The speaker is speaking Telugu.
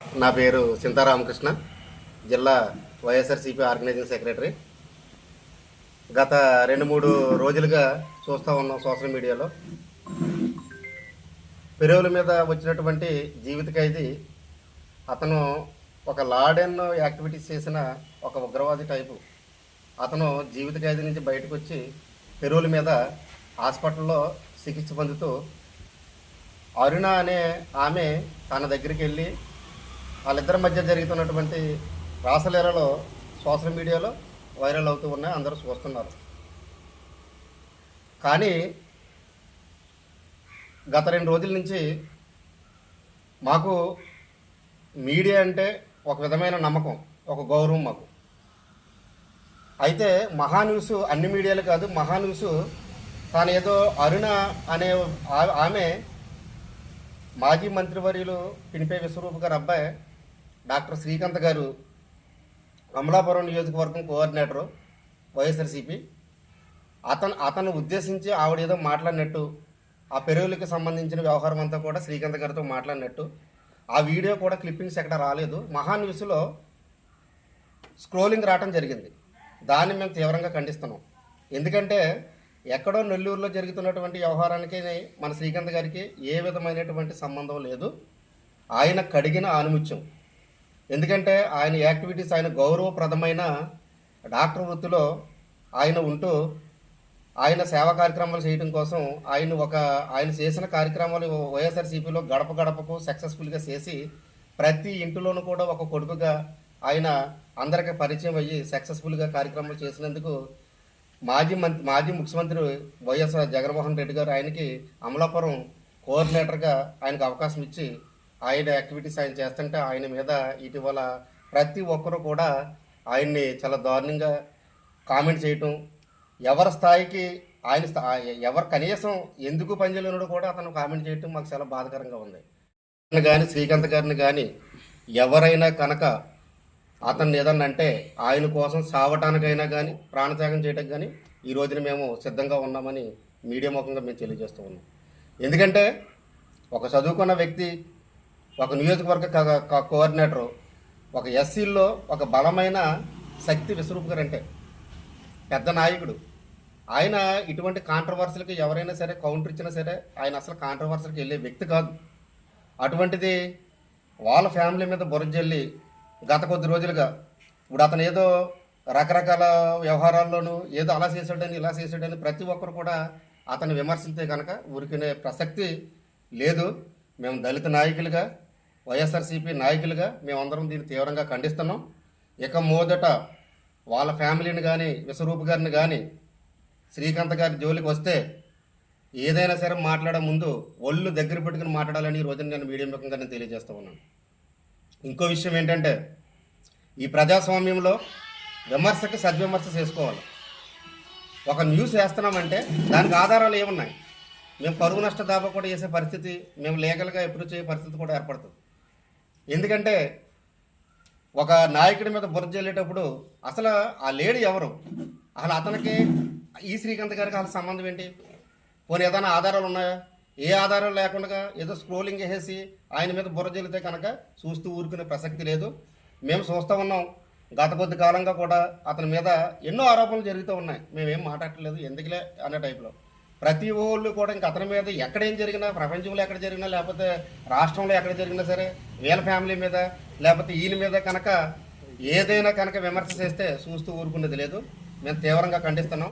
నా పేరు సింతారామకృష్ణ జిల్లా వైఎస్ఆర్సీపీ ఆర్గనైజింగ్ సెక్రటరీ. గత రెండు మూడు రోజులుగా చూస్తూ ఉన్నాం సోషల్ మీడియాలో. పెరువుల మీద వచ్చినటువంటి జీవిత ఖైదీ అతను ఒక లాడెన్ యాక్టివిటీస్ చేసిన ఒక ఉగ్రవాది టైపు. అతను జీవిత ఖైదీ నుంచి బయటకు వచ్చి పెరువుల మీద హాస్పిటల్లో చికిత్స పొందుతూ అరుణ అనే ఆమె తన దగ్గరికి వెళ్ళి వాళ్ళిద్దరి మధ్య జరుగుతున్నటువంటి రాసలీలలో సోషల్ మీడియాలో వైరల్ అవుతూ ఉన్నాయి. అందరూ చూస్తున్నారు. కానీ గత రెండు రోజుల నుంచి మాకు మీడియా అంటే ఒక విధమైన నమ్మకం ఒక గౌరవం మాకు. అయితే మహాన్యూస్ అన్ని మీడియాలు కాదు మహాన్యూస్ తాను ఏదో అరుణ అనే ఆమె మాజీ మంత్రివర్యులు పినిపే విశ్వరూప్ గారు అబ్బాయి డాక్టర్ శ్రీకాంత్ గారు అమలాపురం నియోజకవర్గం కోఆర్డినేటరు వైఎస్ఆర్సీపీ. అతను అతను ఉద్దేశించి ఆవిడ ఏదో మాట్లాడినట్టు ఆ పెరుగులకు సంబంధించిన వ్యవహారం అంతా కూడా శ్రీకాంత్ గారితో మాట్లాడినట్టు. ఆ వీడియో కూడా క్లిప్పింగ్స్ ఎక్కడ రాలేదు. మహాన్యూస్లో స్క్రోలింగ్ రావటం జరిగింది. దాన్ని మేము తీవ్రంగా ఖండిస్తున్నాం. ఎందుకంటే ఎక్కడో నెల్లూరులో జరుగుతున్నటువంటి వ్యవహారానికి మన శ్రీకాంత్ గారికి ఏ విధమైనటువంటి సంబంధం లేదు. ఆయన కడిగిన ఆనుముత్యం. ఎందుకంటే ఆయన యాక్టివిటీస్ ఆయన గౌరవప్రదమైన డాక్టర్ వృత్తిలో ఆయన ఉంటూ ఆయన సేవా కార్యక్రమాలు చేయడం కోసం ఆయన ఒక ఆయన చేసిన కార్యక్రమాలు వైఎస్ఆర్సీపీలో గడప గడపకు సక్సెస్ఫుల్గా చేసి ప్రతి ఇంటిలోనూ కూడా ఒక కొడుకుగా ఆయన అందరికీ పరిచయం అయ్యి సక్సెస్ఫుల్గా కార్యక్రమాలు చేసినందుకు మాజీ మంత్రి మాజీ ముఖ్యమంత్రి వైఎస్ జగన్మోహన్ రెడ్డి గారు ఆయనకి అమలాపురం కోఆర్డినేటర్గా ఆయనకు అవకాశం ఇచ్చి ఆయన యాక్టివిటీస్ ఆయన చేస్తుంటే ఆయన మీద ఇటీవల ప్రతి ఒక్కరూ కూడా ఆయన్ని చాలా దారుణంగా కామెంట్ చేయటం ఎవరి స్థాయికి ఆయన స్థా ఎవరు కనీసం ఎందుకు పనిచేయలేనో కూడా అతను కామెంట్ చేయటం మాకు చాలా బాధకరంగా ఉంది. కానీ శ్రీకాంత్ గారిని కానీ ఎవరైనా కనుక అతన్ని ఏదన్నా అంటే ఆయన కోసం సావటానికైనా కానీ ప్రాణత్యాగం చేయడానికి కానీ ఈ రోజున మేము సిద్ధంగా ఉన్నామని మీడియా ముఖంగా మేము తెలియజేస్తూ ఉన్నాం. ఎందుకంటే ఒక చదువుకున్న వ్యక్తి ఒక నియోజకవర్గ కోఆర్డినేటరు ఒక ఎస్సీల్లో ఒక బలమైన శక్తి విశ్వరూప్ గారు అంటే పెద్ద నాయకుడు. ఆయన ఇటువంటి కాంట్రవర్సీలకి ఎవరైనా సరే కౌంటర్ ఇచ్చినా సరే ఆయన అసలు కాంట్రవర్సీకి వెళ్ళే వ్యక్తి కాదు. అటువంటిది వాళ్ళ ఫ్యామిలీ మీద బురజల్లి గత కొద్ది రోజులుగా ఇప్పుడు అతను ఏదో రకరకాల వ్యవహారాల్లోనూ ఏదో అలా చేశాడని ఇలా చేశాడని ప్రతి ఒక్కరు కూడా అతను విమర్శించే కనుక ఊరికినే ప్రసక్తి లేదు. మేము దళిత నాయకులుగా వైఎస్ఆర్సీపీ నాయకులుగా మేమందరం దీన్ని తీవ్రంగా ఖండిస్తున్నాం. ఇక మొదట వాళ్ళ ఫ్యామిలీని కానీ విశ్వరూప్ గారిని కానీ శ్రీకాంత్ గారి జోలికి వస్తే ఏదైనా సరే మాట్లాడే ముందు ఒళ్ళు దగ్గర పెట్టుకుని మాట్లాడాలని ఈ రోజున నేను మీడియం ముఖంగా నేను తెలియజేస్తూ ఉన్నాను. ఇంకో విషయం ఏంటంటే ఈ ప్రజాస్వామ్యంలో విమర్శకి సద్విమర్శ చేసుకోవాలి. ఒక న్యూస్ వేస్తున్నామంటే దానికి ఆధారాలు ఏమున్నాయి? మేము పరుగు నష్ట దాబా కూడా చేసే పరిస్థితి మేము లీగల్గా ఎప్పుడు చేసే పరిస్థితి కూడా ఏర్పడుతుంది. ఎందుకంటే ఒక నాయకుడి మీద బురద జల్లేటప్పుడు అసలు ఆ లేడీ ఎవరు? అసలు అతనికి ఈ శ్రీకాంత్ గారికి అసలు సంబంధం ఏంటి? పోనీ ఏదైనా ఆధారాలు ఉన్నాయా? ఏ ఆధారాలు లేకుండా ఏదో స్క్రోలింగ్ వేసేసి ఆయన మీద బుర్ర జల్లితే కనుక చూస్తూ ఊరుకునే ప్రసక్తి లేదు. మేము చూస్తూ ఉన్నాం. గత కొద్ది కాలంగా కూడా అతని మీద ఎన్నో ఆరోపణలు జరుగుతూ ఉన్నాయి. మేమేం మాట్లాడలేదు ఎందుకులే అనే టైప్లో ప్రతి ఊళ్ళు కూడా ఇంక అతని మీద ఎక్కడేం జరిగినా ప్రపంచంలో ఎక్కడ జరిగినా లేకపోతే రాష్ట్రంలో ఎక్కడ జరిగినా సరే వీళ్ళ ఫ్యామిలీ మీద లేకపోతే ఈయన మీద కనుక ఏదైనా కనుక విమర్శ చేస్తే చూస్తూ ఊరుకునేది లేదు. మేము తీవ్రంగా ఖండిస్తున్నాం.